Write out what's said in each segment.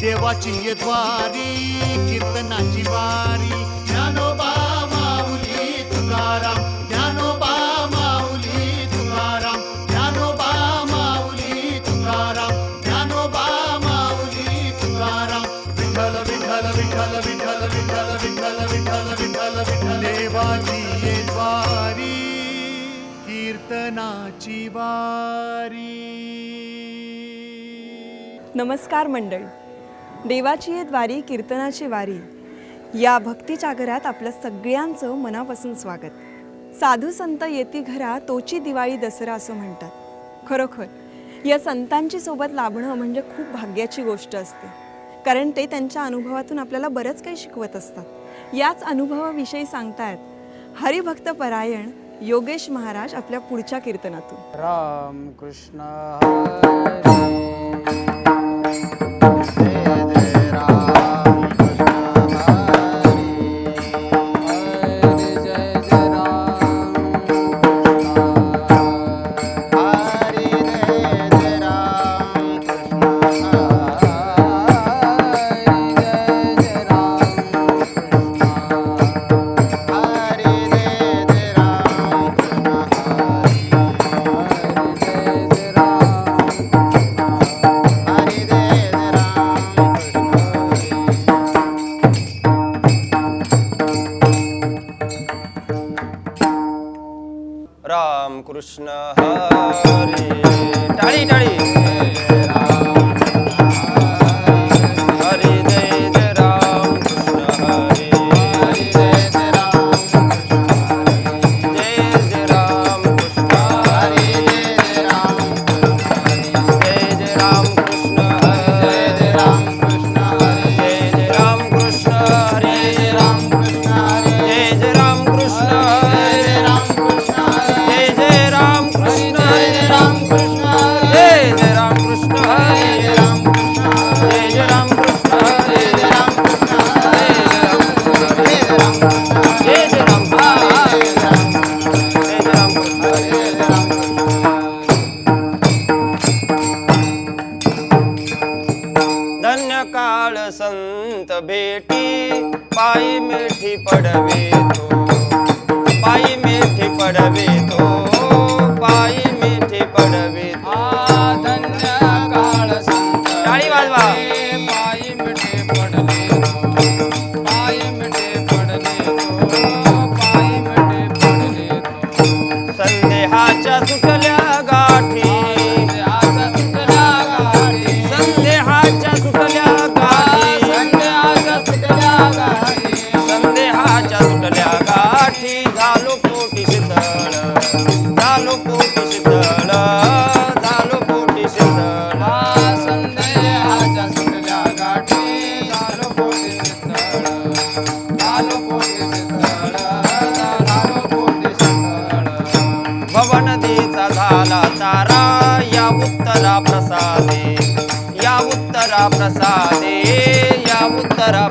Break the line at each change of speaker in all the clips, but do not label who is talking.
देवाची ये द्वारी कीर्तनाची वारी. ज्ञानोबा माऊली तुकाराम. ज्ञानोबा माऊली तुकाराम. ज्ञानोबा माऊली तुकाराम. ज्ञानोबा माऊली तुकाराम. विठ्ठल विठ्ठल विठ्ठल विठ्ठल विठ्ठल विठ्ठल विठ्ठल विठ्ठल विठ्ठल. देवाची ये द्वारी कीर्तनाची वारी.
नमस्कार मंडळी. देवाची ये द्वारी कीर्तनाची वारी. या भक्तीच्या घरात आपलं सगळ्यांचं मनापासून स्वागत. साधू संत येती घरा तोची दिवाळी दसरा असं म्हणतात. खरोखर या संतांची सोबत लाभणं म्हणजे खूप भाग्याची गोष्ट असते. कारण ते त्यांच्या अनुभवातून आपल्याला बरंच काही शिकवत असतात. याच अनुभवाविषयी सांगतायत हरिभक्त परायण योगेश महाराज आपल्या पुढच्या कीर्तनातून.
राम कृष्ण
पोटी शीतळ. झालो पोटी शीतळ. झालो पोटी शीतळ.
सुटल्या गाठी झालो पोटी शीतळ. झालो पोटी शीतळ. झालो पोटी शीतळ.
झाला तारा या उत्तरा प्रसादे. या उत्तरा प्रसादे या उत्तरा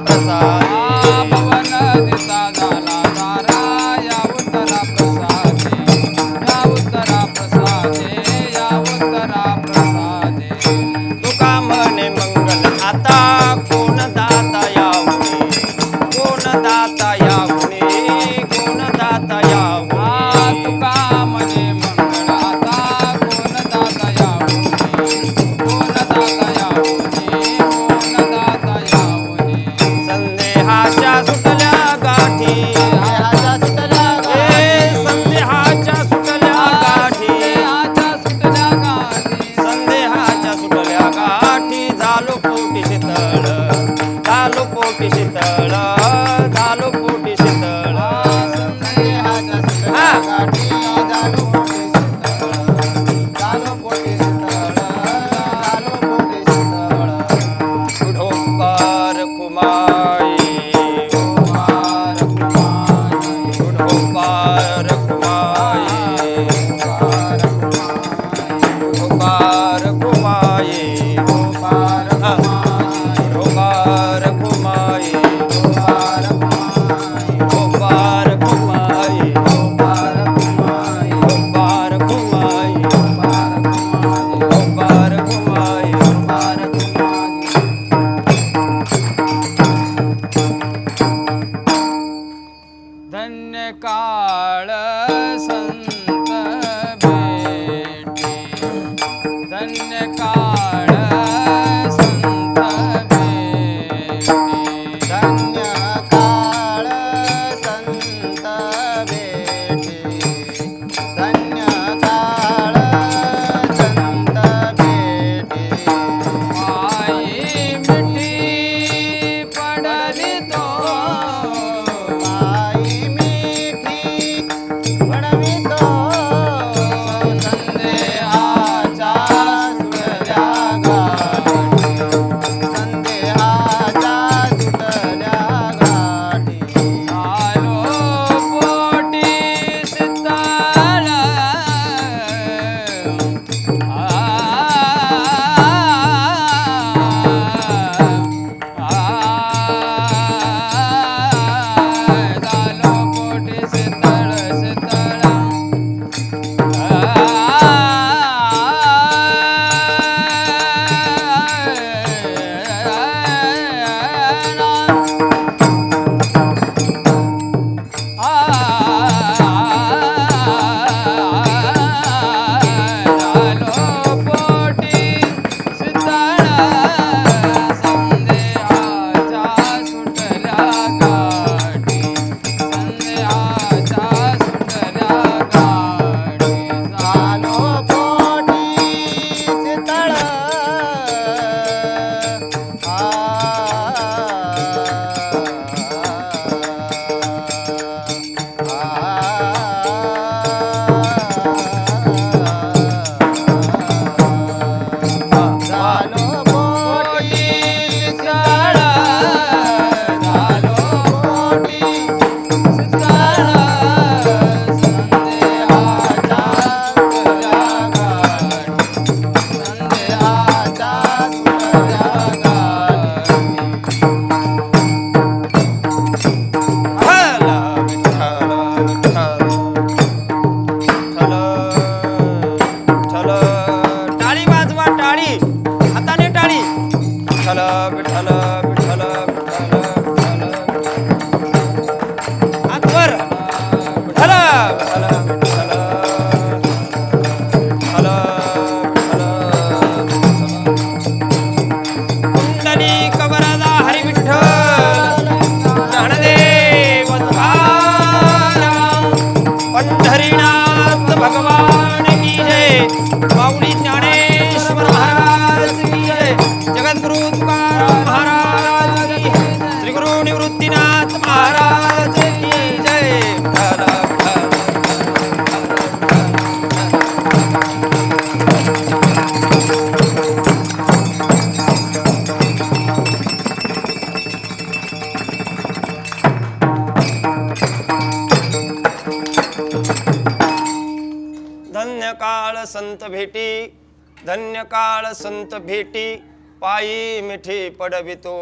संत भेटी पायी मिठी पडवितो.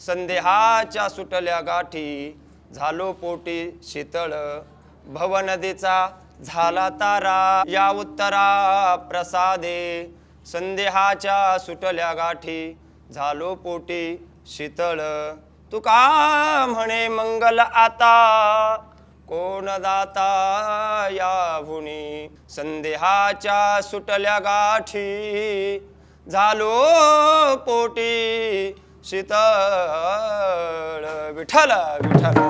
संदेहाच्या सुटल्या गाठी झालो पोटी शीतळ. भव नदीचा झाला तारा या उत्तरा प्रसादे. संदेहाच्या सुटल्या गाठी झालो पोटी शीतळ. तुका म्हणे मंगल आता कोण दाता या भुणी संदेहाच्या सुटल्या गाठी झालो पोटी शीतळ विठ्ठल विठ्ठल.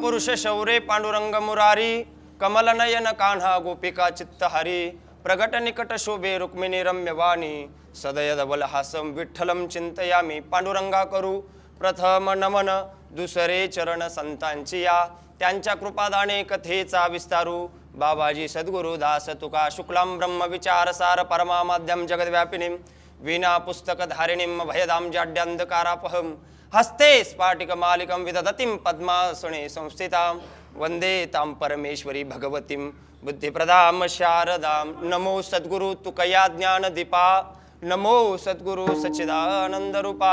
पुरुष विठ्ठल, शौरे पांडुरंग मुरारी कमल नयन कान्हा गोपिका चित्तहारी प्रगट निकट शोभे रुक्मिणी रम्यवाणी सदय बल हासम विठ्ठलम चिंतयामी पांडुरंगा करू प्रथम नमन दुसरे चरण संतांची या. त्यांच्या कृपादाने कथेचा विस्तारू. बाबाजी सद्गुरु दास तुका शुक्लां ब्रह्म विचार सार परमा माध्यम जगद्व्यापिनीं. वीणा पुस्तकधारिणीं भयदां जाड्यांधकारापहं हस्ते स्फाटिकमालिकं विदधतीं पद्मासने संस्थितां. वन्दे तां परमेश्वरी भगवतीं. बुद्धिप्रदां शारदां. नमो सद्गुरु तुकया ज्ञानदीपा. नमो सद्गुरु सच्चिदानन्दरूपा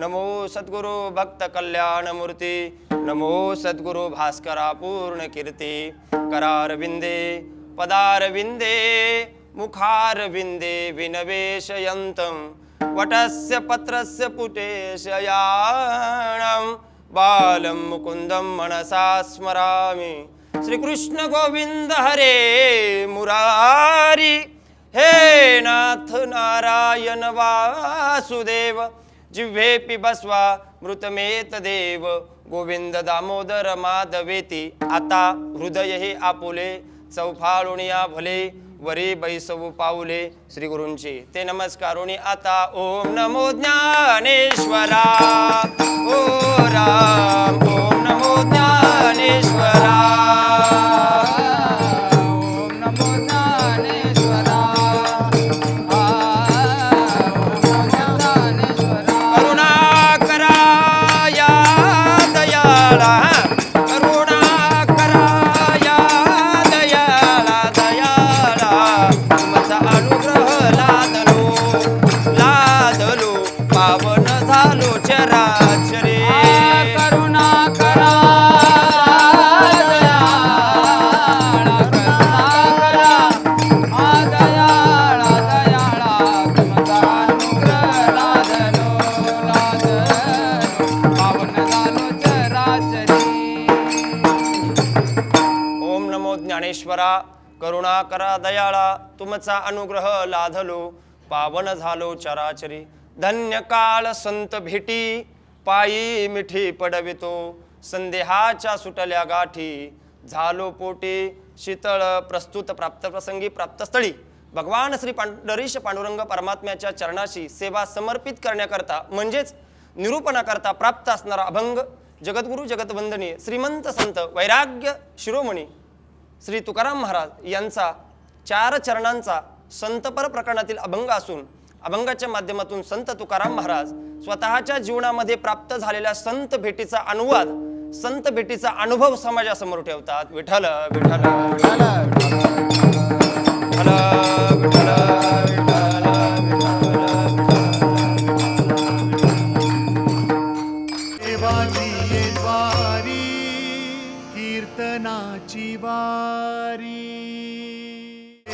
नमो सद्गुरु भक्तकल्याणमूर्ती नमो सद्गुरु भास्करा पूर्णकीर्ती करारविन्दे पदारविन्दे मुखारविन्दे विनवेशयन्तं वटस्य पत्रस्य पुटेशयाणं बालं मुकुन्दं मनसा स्मरामि श्रीकृष्ण गोविन्द हरे मुरारी। हे नाथ नारायण वासुदेव जिह्वेपि पिबस्वा मृतमेत देव गोविंद दामोदर माधवेती आता हृदय हे आपुले चौफाळुणिया भले वरी बैसव पाऊले श्री गुरूंची ते नमस्कारुणी आता ओम नमो ज्ञानेश्वरा. ओ राम ओम नमो ज्ञानेश्वरा. करुणा करा दयाळा तुमचा अनुग्रह लाधलो पावन झालो चराचरी. धन्य काळ संत भेटी पायी मिठी पडवितो. संदेहाच्या सुटल्या गाठी झालो पोटी शीतळ प्रस्तुत प्राप्त प्रसंगी प्राप्तस्थळी भगवान श्री पांडरीश पांडुरंग परमात्म्याच्या चरणाशी सेवा समर्पित करण्याकरता म्हणजेच निरूपणाकरता प्राप्त असणारा अभंग जगद्गुरु जगतवंदनीय श्रीमंत संत वैराग्य शिरोमणी. श्री तुकाराम महाराज यांचा चार चरणांचा संतपर प्रकरणातील अभंग असून अभंगाच्या माध्यमातून संत तुकाराम महाराज स्वतःच्या जीवनामध्ये प्राप्त झालेल्या संत भेटीचा अनुवाद संत भेटीचा अनुभव समाजासमोर ठेवतात. विठ्ठल विठ्ठल विठ्ठल विठ्ठल